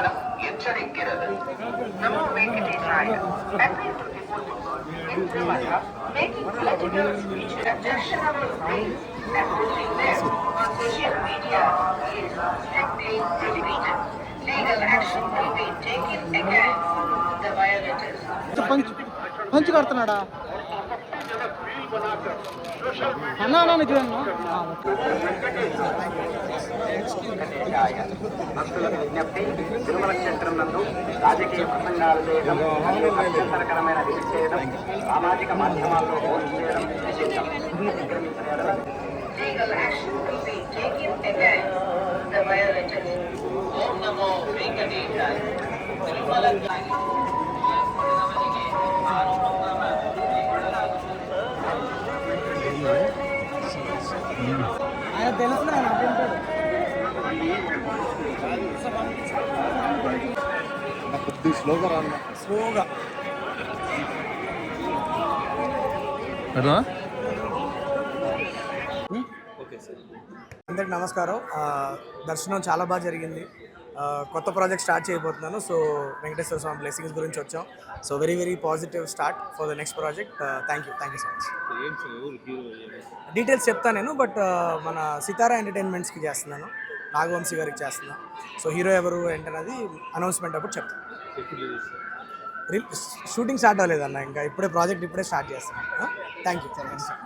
அதிகாரம் எச்சரிக்கிறது நமோ வெங்கடேசாய அன்பில் துதி போற்றுவோம் இன்று மகா making political speeches objectionable ways and putting them on social media is strictly prohibited. Legal action will be taken against the violators. पंच करतना ना ना निकलेंगे నిజమే అన్నా. ఆ, ఓకే. వెంకటేశాయ. భక్తులకు విజ్ఞప్తి తిరుమల క్షేత్రం నందు రాజకీయ ప్రసంగాలు చేయడం అత్యంతరకరమైన విధి చేయడం సామాజిక మాధ్యమాల్లో పోస్ట్ చేయడం నిషిద్ధం అతిక్రమించిన ఎడల Legal action will be taken against the violators. Om Namo Venkatesaya. Tirumala ఆయన తెలుసు ఆయన అటుంటాడు కొద్ది స్లోగా రాను. స్లోగా. అందరికి నమస్కారం. ఆ, దర్శనం చాలా బాగా జరిగింది. కొత్త ప్రాజెక్ట్ స్టార్ట్ చేయబోతున్నాను. సో వెంకటేశ్వర స్వామి బ్లెస్సింగ్స్ గురించి వచ్చాం. So very very positive start for the next project. Thank you thank you so much details చెప్తాను నేను బట్ మన సితారా ఎంటర్టైన్మెంట్స్కి చేస్తున్నాను. నాగవంశీ గారికి చేస్తున్నాను సో హీరో ఎవరు ఏంటనేది అనౌన్స్మెంట్ అప్పుడు చెప్తాను షూటింగ్ స్టార్ట్ అవ్వలేదన్న ఇంకా. ఇప్పుడే ప్రాజెక్ట్ ఇప్పుడే స్టార్ట్ చేస్తున్నాను థ్యాంక్ యూ థ్యాంక్ యూ